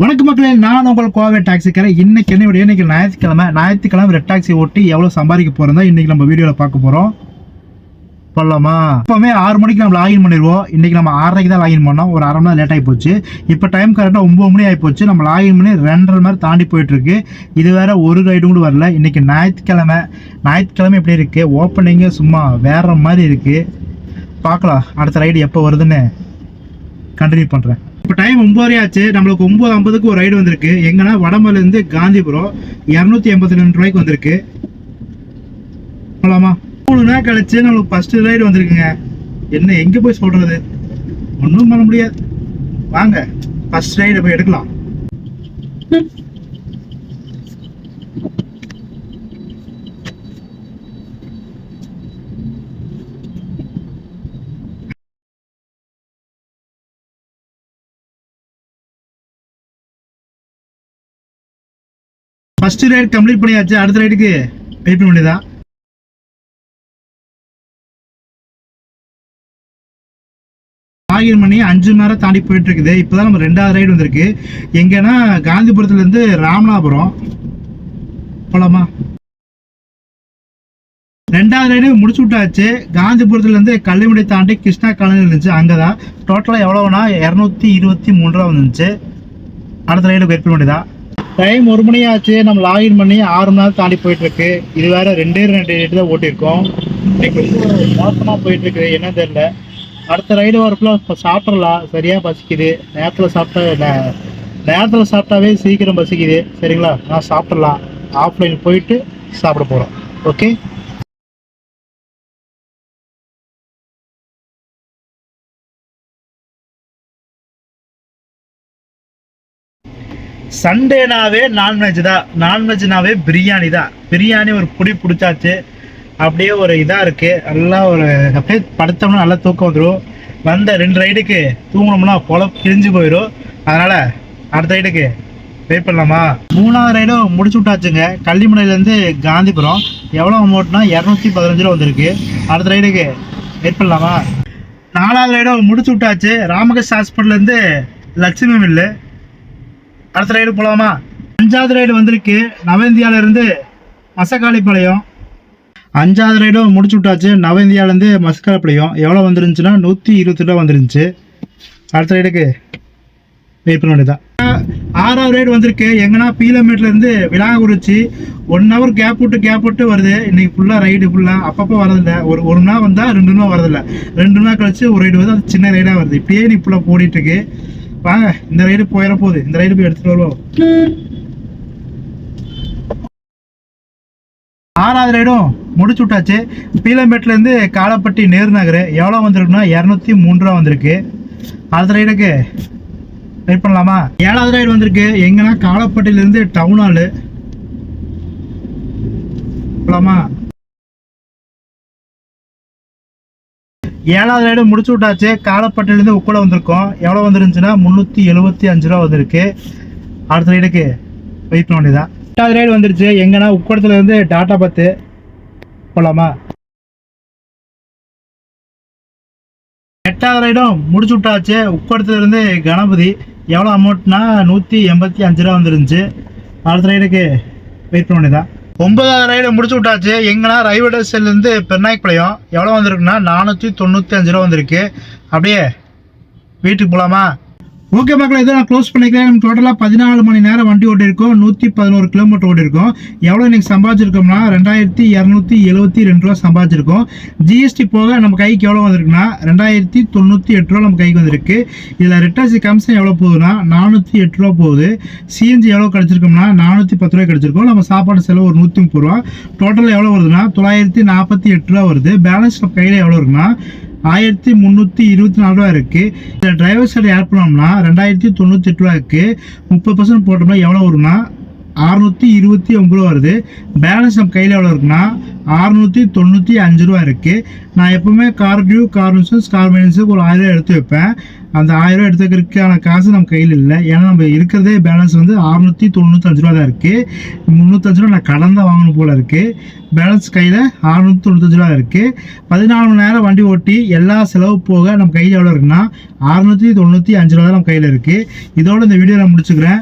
வணக்கம் மக்களே நான் உங்கள் கோவை டாக்ஸிக்காரன். இன்னைக்கு என்ன விட இன்னைக்கு ஞாயிற்றுக்கிழமை. ஞாயிற்றுக்கிழமை ரெட் டாக்ஸி ஓட்டி எவ்வளோ சம்பாதிக்க போகிறதா இன்னைக்கு நம்ம வீடியோவில் பார்க்க போகிறோம் பண்ணலாமா எப்போவுமே ஆறு மணிக்கு நம்ம லாகின் பண்ணிடுவோம். இன்றைக்கி நம்ம ஆறரைக்கு தான் லாகின் பண்ணோம். ஒரு அரை மணி நேரம் லேட் ஆகி போச்சு. இப்போ டைம் கரெக்டாக ஒம்பது மணி ஆகி போச்சு. நம்ம லாகின் பண்ணி ரெண்டரை மாதிரி தாண்டி போயிட்டுருக்கு இது வேற ஒரு ரைடும் கூட வரல. இன்னைக்கு ஞாயிற்றுக்கிழமை. ஞாயிற்றுக்கிழமை எப்படி இருக்குது ஓப்பனிங்கு சும்மா வேற மாதிரி இருக்குது பார்க்கலாம். அடுத்த ரைடு எப்போ வருதுன்னு கண்டினியூ பண்ணுறேன் இப்போ டைம் ஒம்பது ஆச்சு. நம்மளுக்கு ஒம்பது ஐம்பதுக்கு ஒரு ரைடு வந்திருக்கு. எங்கன்னா வடமலேருந்து காந்திபுரம் இரநூத்தி எண்பத்தி ரெண்டு ரூபாய்க்கு வந்திருக்கு. போகலாமா மூணு நாள் கழிச்சு நம்மளுக்கு ஃபஸ்ட்டு ரைடு வந்திருக்குங்க. என்ன எங்கே போய் சொல்கிறது ஒன்றும் பண்ண முடியாது. வாங்க ஃபர்ஸ்ட் ரைடு போய் எடுக்கலாம். ஃபர்ஸ்ட் ரைடு கம்ப்ளீட் பண்ணியாச்சு அடுத்த ரைடுக்கு வெயிட் பண்ண வேண்டியதான் ஆயிரம் மணி அஞ்சு மணி நேரம் தாண்டி போயிட்டு இருக்குது இப்போதான் நம்ம ரெண்டாவது ரைடு வந்திருக்கு. எங்கன்னா காந்திபுரத்துல இருந்து ராமநாதபுரம். போலாமா? ரெண்டாவது ரைடு முடிச்சு விட்டாச்சு. காந்திபுரத்துல இருந்து கள்ளிமுடி தாண்டி கிருஷ்ணா காலனி இருந்துச்சு. அங்கதான். டோட்டலா எவ்வளவுனா இரநூத்தி இருபத்தி மூணு ரூபா வந்துச்சு. அடுத்த ரைடு வெயிட் பண்ண வேண்டியதா டைம் ஒரு மணி ஆச்சு நம்ம லாகின் பண்ணி ஆறு மணி நேரம் தாண்டி போயிட்டு இருக்கு இது வேற ரெண்டே ரெண்டு ரைடு தான் ஓட்டியிருக்கோம். இன்னைக்கு ரொம்ப மோசமா போயிட்டு இருக்கு என்ன தெரியல. அடுத்த ரைடு வரப்புல இப்போ சாப்பிட்றலாம் சரியா பசிக்குது. நேரத்தில் சாப்பிட்டா நே- நேரத்துல சாப்பிட்டாவே சீக்கிரம் பசிக்குது. சரிங்களா? நான் சாப்பிட்றலாம் ஆஃப்லைன் போயிட்டு சாப்பிட போகிறோம் ஓகே சண்டேனாவே நான்வெஜ் தான். நான்வெஜ்னாவே பிரியாணி தான். பிரியாணி ஒரு புடி பிடிச்சாச்சு. அப்படியே ஒரு இதாக இருக்கு. நல்லா ஒரு அப்படியே படுத்தோம்னா நல்லா தூக்கம் வந்துடும் வந்த ரெண்டு ரைடுக்கு தூங்கினோம்னா பொல கிழிஞ்சு போயிடும் அதனால அடுத்த ரைடுக்கு வெயிட் பண்ணலாமா? மூணாவது ரைடும் முடிச்சு விட்டாச்சுங்க. கள்ளிமலையிலேருந்து காந்திபுரம். எவ்வளோ அமௌண்ட்னா இரநூத்தி பதினஞ்சு ரூபா வந்திருக்கு. அடுத்த ரைடுக்கு வெயிட் பண்ணலாமா? நாலாவது ரைடும் முடிச்சு விட்டாச்சு. ராமகிருஷ்ண ஹாஸ்பிட்டல்லேருந்து லட்சுமி மில்லு. அடுத்த ரைடு போகலாமா அஞ்சாவது ரைடு வந்திருக்கு. நவ இந்தியாவிலேருந்து மசக்காளிப்பாளையம் அஞ்சாவது ரைடும் முடிச்சு விட்டாச்சு நவ இந்தியாவிலேருந்து மசக்காளிப்பாளையம் எவ்வளோ வந்துருந்துச்சுன்னா நூற்றி இருபத்தி ரூபா வந்துருந்துச்சு. அடுத்த ரைடுக்கு வெயிட் பண்ண வேண்டியதான் ஆறாவது ரைடு வந்திருக்கு. எங்கன்னா பீலமேட்லேருந்து விலாகுறிச்சி ஒன் ஹவர் கேப் விட்டு கேப் விட்டு வருது. இன்னைக்கு ஃபுல்லாக ரைடு ஃபுல்லாக அப்பப்போ வரதில்லை. ஒரு ஒரு நாள் வந்தால் ரெண்டு நாள் வரதில்லை. ரெண்டு நாள் கழிச்சு ஒரு ரைடு வந்து அது சின்ன ரைடாக வருது. இப்படியே நீ ஃபுல்லாக ஓடிட்டு வாங்க இந்த ரைடு போயிட போகுது. இந்த ரைடு போய் எடுத்துட்டு வருவோம். ஆறாவது ரைடும் முடிச்சு விட்டாச்சு. பீலம்பேட்ல இருந்து காலப்பட்டி நேரு நகர் எவ்வளோ வந்திருக்குன்னா இரநூத்தி மூணு ரூபா வந்திருக்கு. அடுத்த ரைடுக்கு வெயிட் பண்ணலாமா? ஏழாவது ரைடு வந்திருக்கு. எங்கன்னா காலப்பட்டியில இருந்து டவுன் ஹாலு போலாமா? ஏழாவது ரைடு முடிச்சு விட்டாச்சு. காலப்பட்டிலேருந்து உட்கூட வந்திருக்கோம். எவ்வளோ வந்துருந்துச்சுன்னா முந்நூற்றி எழுபத்தி அஞ்சு ரூபா வந்திருக்கு. அடுத்த ரைடுக்கு வெயிட் பண்ண வேண்டியதான் எட்டாவது ரைடு வந்துருச்சு. எங்கன்னா உக்கூடத்துலேருந்து டாட்டா பத்து போகலாமா எட்டாவது ரைடும் முடிச்சு விட்டாச்சு. உக்கூடத்துலேருந்து கணபதி எவ்வளோ அமௌண்ட்னா நூற்றி எண்பத்தி அஞ்சு ரூபா வந்துருந்துச்சு. அடுத்த ரைடுக்கு வெயிட் பண்ண வேண்டியதான் ஒன்பதாவது ரைடு முடிச்சு விட்டாச்சு. எங்கன்னா ரயில்வே ஸ்டேஷன்லேருந்து எவ்வளோ வந்திருக்குன்னா நானூற்றி தொண்ணூற்றி அஞ்சு ரூபா வந்திருக்கு. அப்படியே வீட்டுக்கு போகலாமா ஓகே மக்களே இதை நான் க்ளோஸ் பண்ணிக்கிறேன். நம்ம டோட்டலாக பதினாலு மணி நேரம் வண்டி ஓட்டியிருக்கோம். நூற்றி பதினோரு கிலோமீட்டர் ஓட்டியிருக்கோம். எவ்வளோ இன்றைக்கி சம்பாதிச்சிருக்கோம்னா ரெண்டாயிரத்தி இரநூத்தி எழுபத்தி ரெண்டு ரூபா சம்பாதிச்சிருக்கோம். ஜிஎஸ்டி போக நம்ம கைக்கு எவ்வளோ வந்திருக்குன்னா ரெண்டாயிரத்தி தொண்ணூற்றி எட்டு ரூபா நம்ம கைக்கு வந்திருக்கு. இதில் ரிட்டாசி கமிஷன் எவ்வளோ போகுதுன்னா நானூற்றி எட்டு ரூபா போகுது. சிஎன்ஜி எவ்வளோ கிடச்சிருக்கோம்னா நானூற்றி பத்து ரூபா கிடச்சிருக்கோம். நம்ம சாப்பாடு செலவு ஒரு நூற்றி முப்பது ரூபா. டோட்டலில் எவ்வளோ வருதுன்னா தொள்ளாயிரத்தி நாற்பத்தி எட்டு ரூபா வருது. பேலன்ஸ் கையில் எவ்வளோ இருக்குன்னா ஆயிரத்தி முந்நூற்றி இருபத்தி நாலு ரூபா இருக்குது இந்த டிரைவர் சைடு ஆட் பண்ணோம்னா ரெண்டாயிரத்தி தொண்ணூற்றி எட்டு ரூபா இருக்குது முப்பது பர்சன்ட் போட்டோம்னா எவ்வளோ வரும்னா அறுநூற்றி இருபத்தி ஒம்பது ரூபா வருது. பேலன்ஸ் நம்ம கையில் எவ்வளோ இருக்குன்னா அறுநூற்றி தொண்ணூற்றி அஞ்சு ரூபா இருக்குது நான் எப்போவுமே car due car insurance car மெயின்ஸுக்கு ஒரு ஆயிரம் எடுத்து வைப்பேன். அந்த ஆயிரம் ரூபா எடுத்துக்கிறதுக்கான காசு நம்ம கையில் இல்லை. ஏன்னா நம்ம இருக்கிறதே பேலன்ஸ் வந்து அறுநூத்தி தொண்ணூத்தஞ்சு ரூபா தான் இருக்கு. முந்நூத்தஞ்சு ரூபா நான் கடன் தான் வாங்கணும் போல இருக்கு. பேலன்ஸ் கையில் அறுநூத்தி தொண்ணூத்தஞ்சு ரூபா இருக்கு. பதினாலு மணி நேரம் வண்டி ஓட்டி எல்லா செலவு போக நம்ம கையில் எவ்வளோ இருக்குன்னா அறுநூத்தி தொண்ணூற்றி அஞ்சு ரூபா தான் நம்ம கையில் இருக்கு. இதோட இந்த வீடியோ நான் முடிச்சுக்கிறேன்.